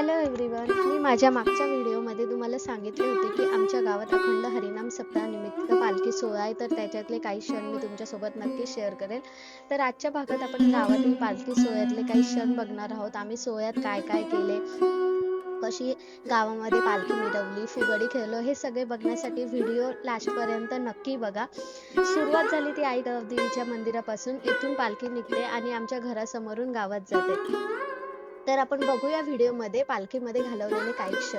hello everyone मी माझ्या मागच्या व्हिडिओमध्ये तुम्हाला सांगितले होते की आमच्या गावात अखंड हरिनाम सप्ताहानिमित्त पालखी सोहळा आहे तर त्याच्यातले काही क्षण मी तुमच्यासोबत नक्की शेअर करेल तर आजच्या भागात आपण गावातील पालखी सोहळ्यातले काही क्षण बघणार आहोत आम्ही सोहळ्यात काय काय केले कशी गावामध्ये पालखी मिरवली फुगडी खेळलो हे सगळे बघण्यासाठी व्हिडिओ लास्टपर्यंत नक्की बघा सुरुवात झाली ती आई देवीच्या मंदिरापासून इथून पालखी निघते आणि आमच्या घरासमोरून गावात जाते तर आपण बघूया व्हिडिओमध्ये पालखीमध्ये घालवलेले काही क्षण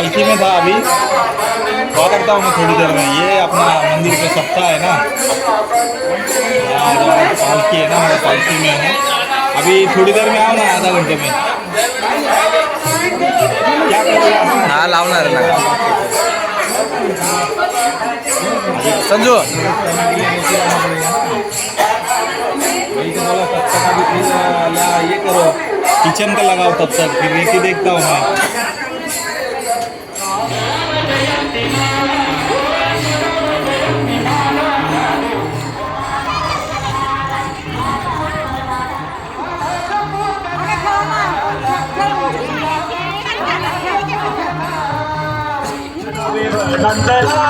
पालकी में था अभी खा करता हूँ मैं थोड़ी देर में ये अपना मंदिर पे सप्ताह है ना पालकी हाँ, है ना मैं पालकी में है अभी थोड़ी देर में आओ ना आधा घंटे में क्या हाँ लाओ ना संजू तो ये करो किचन का लगाओ तब तक फिर देखता हूँ मैं नंदला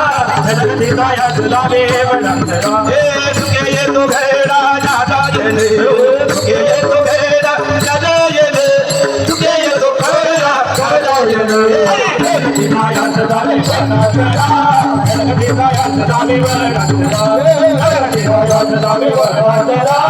दया दुलावे नंदला ये तो भेड़ा दादा जने ये तो भेड़ा दादा जने तुके ये तो भेड़ा दादा जने दया दुलावे नंदला दया दुलावे नंदला दया दुलावे नंदला